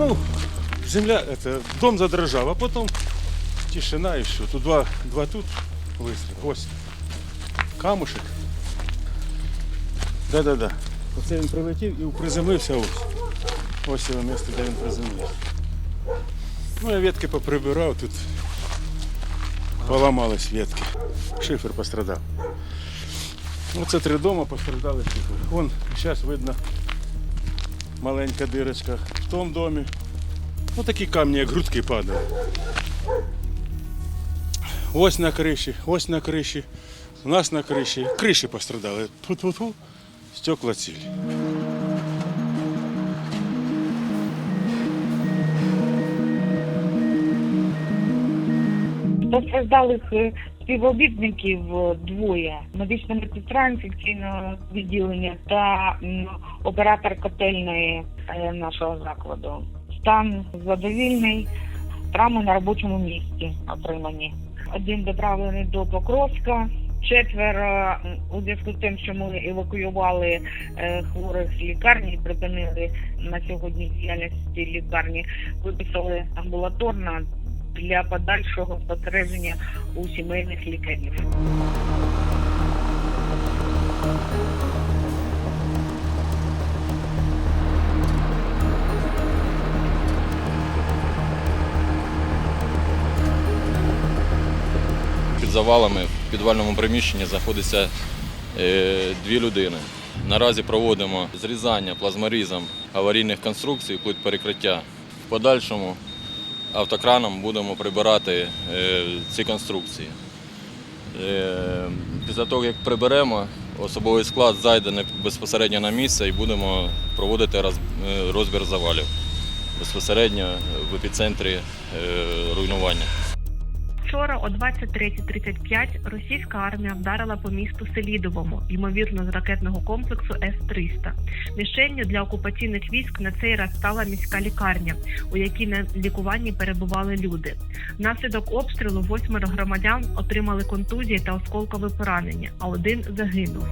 Ну, земля, это, дом задрожав, а потом тишина і що. Тут два, два тут вистріли. Ось. Камушек. Да-да-да. Оце він прилетів і приземлився ось. Ось його місце, де він приземлився. Ну, я ветки поприбирав, тут поламались ветки. Шифер пострадав. Ну, це три дома пострадали шифер. Вон, зараз видно маленька дирочка в тому домі. Ось такі камні, як грудки падали. Ось на криші, ось на криші, у нас на криші. Криші пострадали. Ту-ту-ту, стекла цілі. Постраждалих е, співробітників е, двоє. Медична медсестра інфекційного відділення та оператор котельної е, нашого закладу. Стан задовільний, травми на робочому місці отримані. Один доправлений до Покровська. Четверо у зв'язку з тим, що ми евакуювали хворих з лікарні, припинили на сьогодні діяльність лікарні, виписали амбулаторно для подальшого спостереження у сімейних лікарів. Під завалами в підвальному приміщенні знаходиться е, дві людини. Наразі проводимо зрізання плазморізом аварійних конструкцій, плит перекриття. В подальшому автокраном будемо прибирати е, ці конструкції. Е, Після того, як приберемо, особовий склад зайде безпосередньо на місце і будемо проводити е, розбір завалів безпосередньо в епіцентрі руйнування. Вчора о 23.35 російська армія вдарила по місту Селідовому, ймовірно, з ракетного комплексу С-300. Мішенню для окупаційних військ на цей раз стала міська лікарня, у якій на лікуванні перебували люди. Внаслідок обстрілу восьмеро громадян отримали контузії та осколкове поранення, а один загинув.